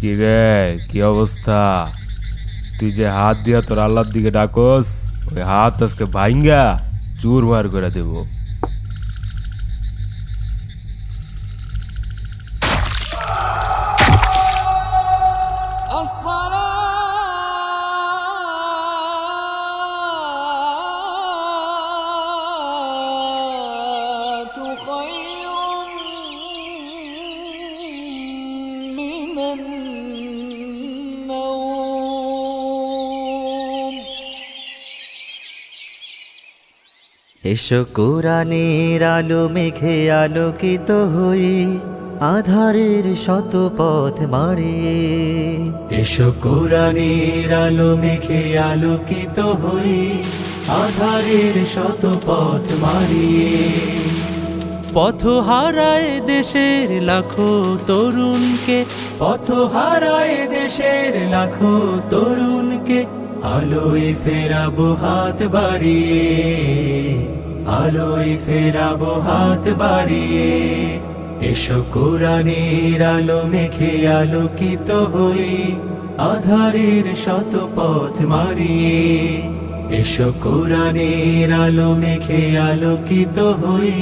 কি রে? কি অবস্থা? তুই যে হাত দিয়া তোর আল্লাহর দিকে ডাকস, ওই হাত আজকে ভাইঙ্গা, চুর মার করে দেব। এসো কোরআনের আলো মেঘে আলোকিত হই আধারের শত পথ মারিয়ে এসো কোরআনের আলো মেঘে আলোকিত হই আধারের শত পথ মারিয়ে পথ হারায় দেশের লাখো তরুণকে পথ হারায় দেশের লাখো তরুণকে আলোয় ফেরাবো হাত বাড়িয়ে, আলোয় ফেরাবো হাত বাড়িয়ে। এসো কোরআনের আলো মেঘে আলোকিত হই, আধারের শত পথ মারিয়ে। এসো কোরআনের আলো মেঘে আলোকিত হই,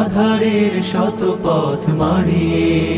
আধারের শত পথ মারিয়ে।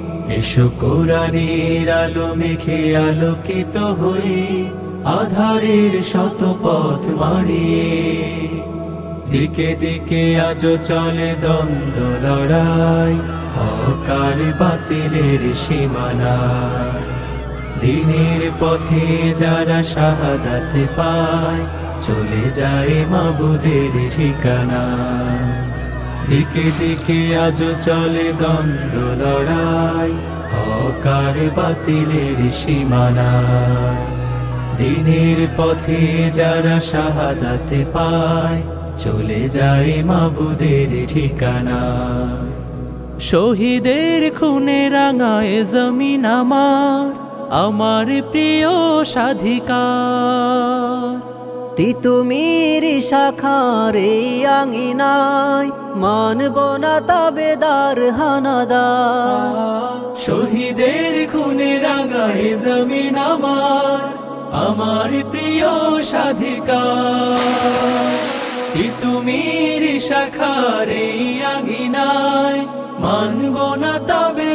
এসো কোরআনের আলো মেঘে আলোকিত হই আধারের শত পথ মারিয়ে দিকে দিকে আজ চলে দ্বন্দ্ব, লড়াই, হকার বাতিলের সীমানায়। দিনের পথে যারা শাহাদাত পায়, চলে যায় মাবুদের ঠিকানা দিকে দিকে আজ চলে দ্বন্দ্ব, লড়াই হকার বাতিলের সীমানা। দিনের পথে যারা শাহাদাতে পায়, চলে যায় মাবুদের ঠিকানা। শহীদের খুনে রাঙায় জমিন আমার আমার প্রিয় সাধিকার। তিতুমির শাখার এই আঙিনায়, মানব না তাবেদার হানাদার। শহীদের খুনে রাঙায় জমিন আমার আমার প্রিয় সাধিকার তিতুমির শাখার এই আঙিনায়, মানব না হানাদার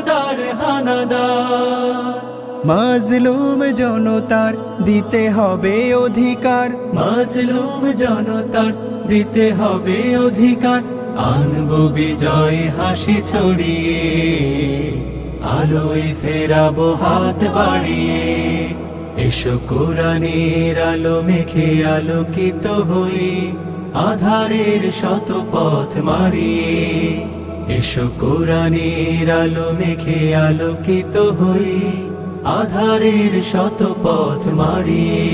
মাজলুম জনতার দিতে হবে অধিকার। মাজলুম জনতার দিতে হবে অধিকার। আনব বিজয় হাসি ছড়িয়ে, আলোয় ফেরাবো হাত বাড়িয়ে। এসো কোরআনের আলো মেখে আলোকিত হই আধারের শত পথ মারিয়ে এসো কোরআনের আলো মেখে আলোকিত হই আধারের শত পথ মারিয়ে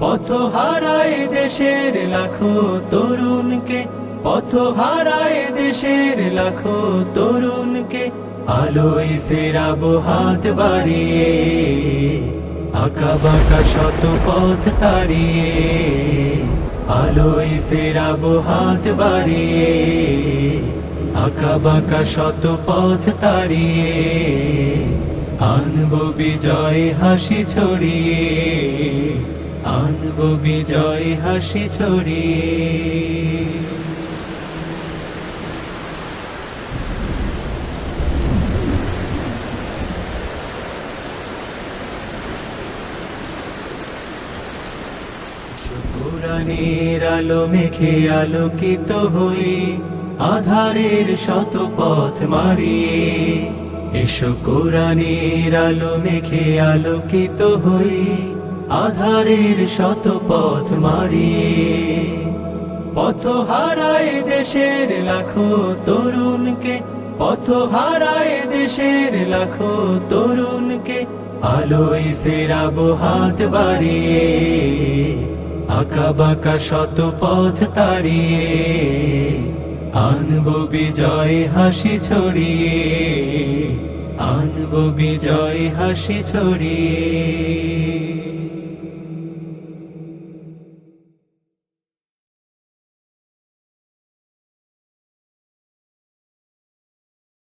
পথ হারায় দেশের লাখো তরুণকে, পথ হারায় দেশের লাখো তরুণকে, আলোয় ফেরাবো হাত বাড়িয়ে। আঁকা বাঁকা শত পথ তাড়িয়ে। আলোয় ফেরাবো হাত বাড়িয়ে। আঁকা বাঁকা শত পথ তাড়িয়ে। আনব বিজয় হাসি ছড়িয়ে, আনব বিজয় হাসি ছড়িয়ে। আলো মেখে আলোকিত হই আধারের শত পথ মারিয়ে এসো কোরআনের আলো মেখে আলোকিত হই, আধারের শত পথ মারিয়ে। পথ হারায় দেশের লাখো তরুণকে, পথ হারায় দেশের লাখো তরুণকে, আলোয় ফেরাবো হাত বাড়িয়ে, আঁকা বাঁকা শত পথ তাড়িয়ে। আনব বিজয় হাসি ছড়িয়ে আনব বিজয় হাসি ছড়িয়ে।